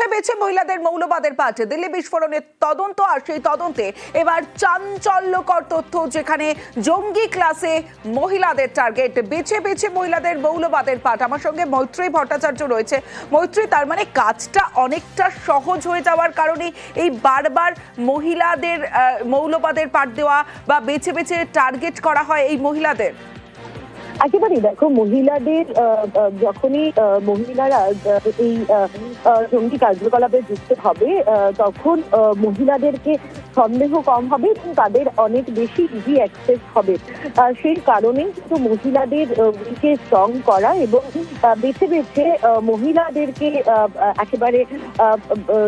বেছে বেছে মহিলাদের মৌলবাদের পাঠে দিল্লি বিস্ফোরণের তদন্ত আর সেই তদন্তে এবার চাঞ্চল্যকর তথ্য যেখানে জঙ্গি ক্লাসে মহিলাদের টার্গেট। বেছে বেছে মহিলাদের মৌলবাদের পাঠ। আমার সঙ্গে মৈত্রী ভট্টাচার্য রয়েছে। মৈত্রী, তার মানে কাজটা অনেকটা সহজ হয়ে যাওয়ার কারণে এই বারবার মহিলাদের মৌলবাদের পাঠ দেওয়া বা বেছে বেছে টার্গেট করা হয় এই মহিলাদের? একেবারে দেখো মহিলাদের যখনই মহিলারা এই জঙ্গি কার্যকলাপে যুক্ত হবে তখন মহিলাদেরকে সন্দেহ কম হবে এবং তাদের অনেক বেশি ইজি অ্যাক্সেস হবে। সেই কারণে কিন্তু মহিলাদের উইকে স্ট্রং করা এবং বেছে বেছে মহিলাদেরকে একেবারে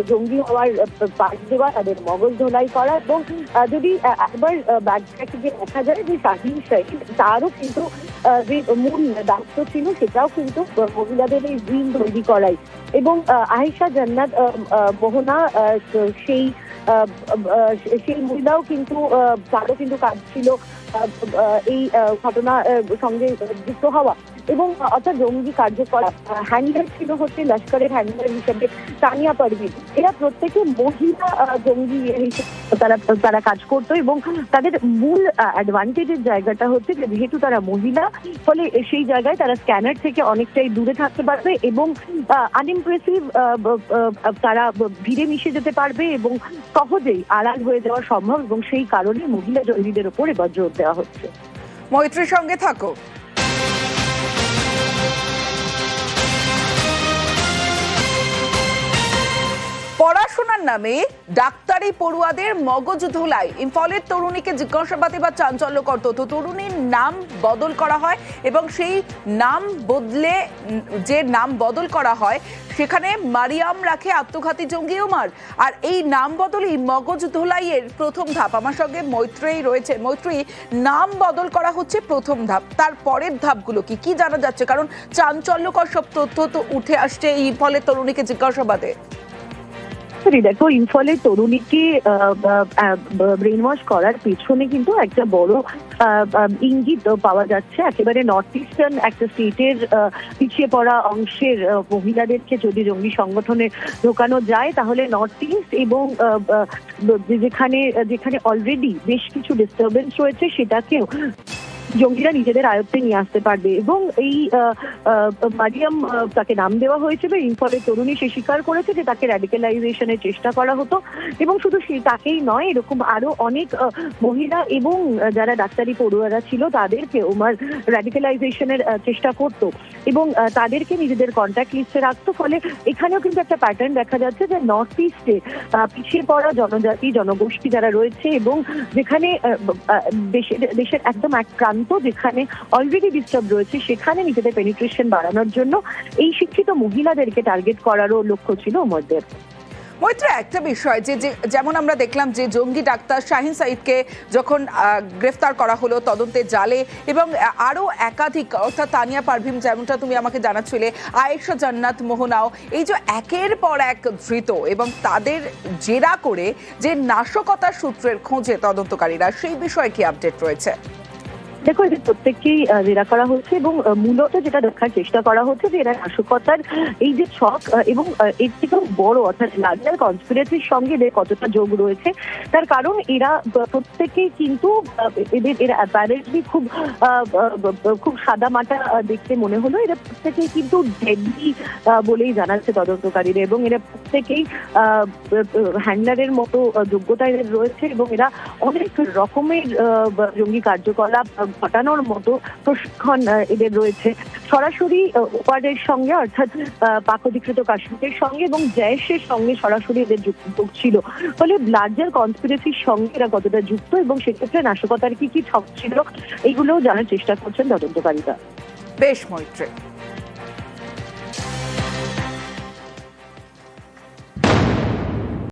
জঙ্গি হওয়ার পাঠ দেওয়া তাদের মগজ ধোলাই করা এবং যদি একবার ব্যাকট্র্যাকে যে দেখা যায় যে শাহিন শাহিন তারও কিন্তু যে মূল দায়িত্ব ছিল সেটাও কিন্তু মহিলাদের এই জিন তৈরি করাই। এবং আহ, আয়েশা জান্নাত মোহনা সেই সেই মহিলাও কিন্তু তারও কিন্তু কাজ ছিল এই ঘটনা সঙ্গে যুক্ত হওয়া। এবং অর্থাৎ জঙ্গি কার্যকলাপ হ্যান্ডলার ছিল হচ্ছে লস্করের হ্যান্ডলার হিসেবে তানিয়া পারভিন। এরা প্রত্যেকে মহিলা জঙ্গি তারা তারা কাজ করতো এবং তাদের মূল অ্যাডভান্টেজের জায়গাটা হচ্ছে যে যেহেতু তারা মহিলা, ফলে সেই জায়গায় তারা স্ক্যানার থেকে অনেকটাই দূরে থাকতে পারবে এবং আনইমপ্রেসিভ তারা ভিড়ে মিশে যেতে পারবে এবং সহজেই আড়াল হয়ে যাওয়া সম্ভব এবং সেই কারণে মহিলা জঙ্গিদের ওপর এবার জোর দেওয়া হচ্ছে। মৈত্রীর সঙ্গে থাকো। পড়াশোনার নামে ডাক্তারি পড়ুয়াদের মগজ ধোলাই। ইম্ফলের তরুণীকে জিজ্ঞাসাবাদে বা চাঞ্চল্যকর তথ্য। তরুণীর নাম বদল করা হয় এবং সেই নাম বদলে যে নাম বদল করা হয়, সেখানে মারিয়াম রাখে আত্মঘাতী জঙ্গি উমার। আর এই নাম বদলই মগজ ধোলাইয়ের প্রথম ধাপ। আমার সঙ্গে মৈত্রেয়ী রয়েছে। মৈত্রী নাম বদল করা হচ্ছে প্রথম ধাপ। তার পরের ধাপগুলো কি? কি জানা যাচ্ছে? কারণ চাঞ্চল্যকর সব তথ্য তো উঠে আসছে। এই ফলের তরুণীকে জিজ্ঞাসাবাদে সরি দেখো ইনফলের তরুণীকে ব্রেন ওয়াশ করার পেছনে কিন্তু একটা বড় ইঙ্গিত পাওয়া যাচ্ছে। একেবারে নর্থ ইস্টার্ন একটা স্টেটের পিছিয়ে পড়া অংশের মহিলাদেরকে যদি জঙ্গি সংগঠনে ঢোকানো যায়, তাহলে নর্থ ইস্ট এবং যেখানে যেখানে অলরেডি বেশ কিছু ডিস্টারবেন্স রয়েছে, সেটাকেও জঙ্গিরা নিজেদের আয়ত্তে নিয়ে আসতে পারবে। এবং এই মারিয়াম তাকে নাম দেওয়া হয়েছে বা ইনফলে তরুণী সে স্বীকার করেছে যে তাকে র্যাডিক্যালাইজেশনের চেষ্টা করা হতো। এবং শুধু সে তাকেই নয়, এরকম আরও অনেক মহিলা এবং যারা ডাক্তারি পড়ুয়ারা ছিল, তাদেরকে ওমার র্যাডিক্যালাইজেশনের চেষ্টা করতো। এবং তাদেরকে নিজেদের কন্ট্যাক্ট লিস্টে রাখতো। ফলে এখানেও কিন্তু একটা প্যাটার্ন দেখা যাচ্ছে যে নর্থ ইস্টে পিছিয়ে পড়া জনজাতি, জনগোষ্ঠী যারা রয়েছে এবং যেখানে দেশের দেশের একদম এক প্রান্ত যেখানে অলরেডি ডিস্টার্ব রয়েছে সেখানে নিজেদের পেনিট্রেশন বাড়ানোর জন্য এই শিক্ষিত মহিলাদেরকে টার্গেট করারও লক্ষ্য ছিল ওমরদের মৈত্র একটা বিষয় যে যেমন আমরা দেখলাম যে জঙ্গি ডাক্তার শাহিন সাইদকে যখন গ্রেফতার করা হলো তদন্তে জালে এবং আহ, আরও একাধিক অর্থাৎ তানিয়া পারভিম যেমনটা তুমি আমাকে জানাচ্ছিলে আয়েশা জান্নাত মোহনাও এই যে একের পর এক ধৃত এবং তাদের জেরা করে যে নাশকতার সূত্রের খোঁজে তদন্তকারীরা সেই বিষয়ে কি আপডেট রয়েছে? দেখো এদের প্রত্যেককেই জেরা করা হচ্ছে এবং মূলত যেটা দেখার চেষ্টা করা হচ্ছে যে এরা নাশকতার এই যে ছক এবং এর থেকেও বড়, অর্থাৎ লার্জার কনস্পিরেসির সঙ্গে এদের কতটা যোগ রয়েছে, তার কারণ এরা প্রত্যেকেই কিন্তু এদের, এরা অ্যাপারেন্টলি খুব খুব সাদা মাটা দেখতে মনে হলো। এরা প্রত্যেকেই কিন্তু ডেডলি বলেই জানাচ্ছে তদন্তকারীরা এবং এরা প্রত্যেকেই হ্যান্ডলারের মতো যোগ্যতা এদের রয়েছে এবং এরা অনেক রকমের জঙ্গি কার্যকলাপ ঘটানোর মতো প্রশিক্ষণ এদের রয়েছে। সরাসরি ওয়ার্ডের সঙ্গে, অর্থাৎ পাক অধিকৃত কাশ্মীরের সঙ্গে এবং জয়েশের সঙ্গে সরাসরি এদের যুক্ত ছিল। ফলে লার্জার কনস্পিরেসির সঙ্গে এরা কতটা যুক্ত এবং সেক্ষেত্রে নাশকতার কি কি ছক ছিল এইগুলোও জানার চেষ্টা করছেন তদন্তকারীরা। বেশ, মৈত্রী।